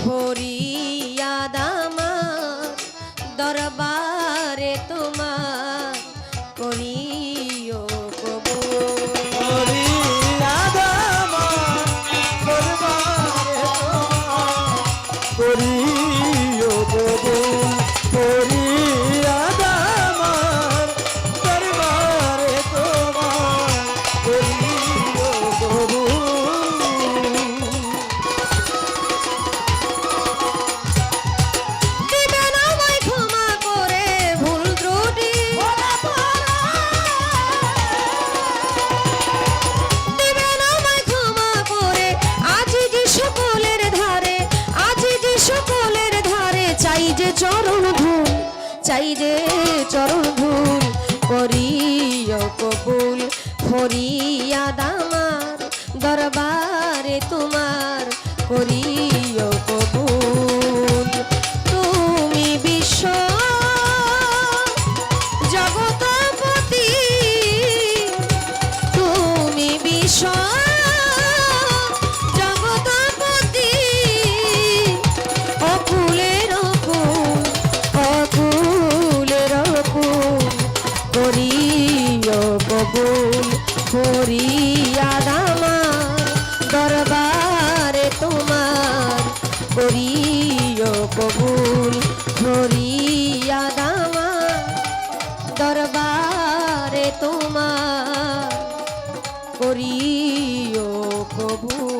ফরিয়া দামা দরবারে তোমার করিও করিয়া চরণ ভুল করিও কবুল ফরিয়া দামার দরবারে তোমার করিয়া দিও কবু